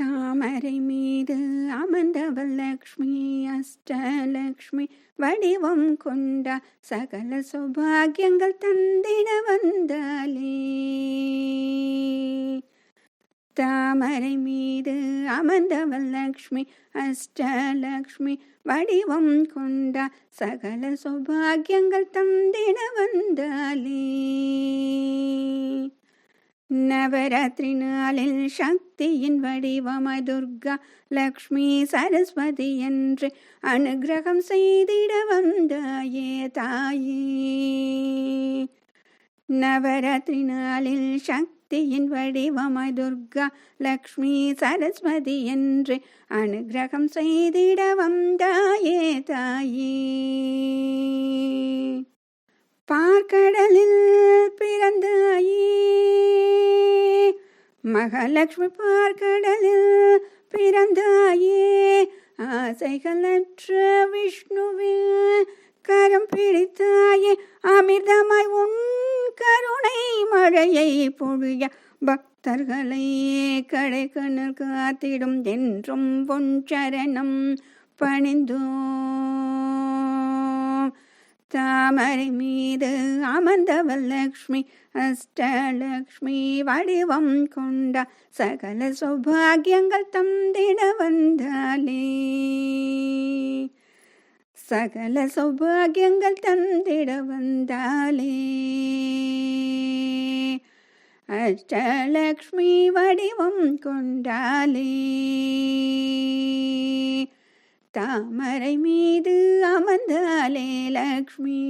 தாமரை மீது அமர்ந்தவள் லக்ஷ்மி அஷ்டலக்ஷ்மி. வடிவம் கொண்ட சகல சௌபாகியங்கள் தந்திட வந்தாலே தாமரை மீது அமர்ந்தவள் லக்ஷ்மி அஷ்டலக்ஷ்மி. வடிவம் கொண்ட சகல சௌபாகியங்கள் தந்திட வந்தாலே நவராத்திரி நாளில் சக்தியின் வடிவம துர்கா லக்ஷ்மி சரஸ்வதி என்று அனுகிரகம் செய்திட வந்தாயே தாயே. நவராத்திரி நாளில் சக்தியின் வடிவமாய் துர்கா லக்ஷ்மி சரஸ்வதி என்று அனுகிரகம் செய்திட வந்தாயே தாயே. பார்க்கடலில் மகாலட்சுமி பார்க்கடலில் பிறந்தாயே. ஆசைகளற்ற விஷ்ணுவில் கரம் பிடித்தாயே. அமிர்தமாய் உன் கருணை மழையை பொழிய பக்தர்களை கடை கண்ணல் காத்திடும் என்றும் பொன் சரணம் பணிந்தோ தாமரை மீது அமர்ந்தவள் லக்ஷ்மி அஷ்டலக்ஷ்மி வடிவம் கொண்ட சகல சௌபாகியங்கள் தந்திட வந்தாலே சகல சௌபாகியங்கள் தந்திட வந்தாலே அஷ்டலக்ஷ்மி வடிவம் கொண்டாலே தாமரை மீது அமர்ந்தாலே லக்ஷ்மி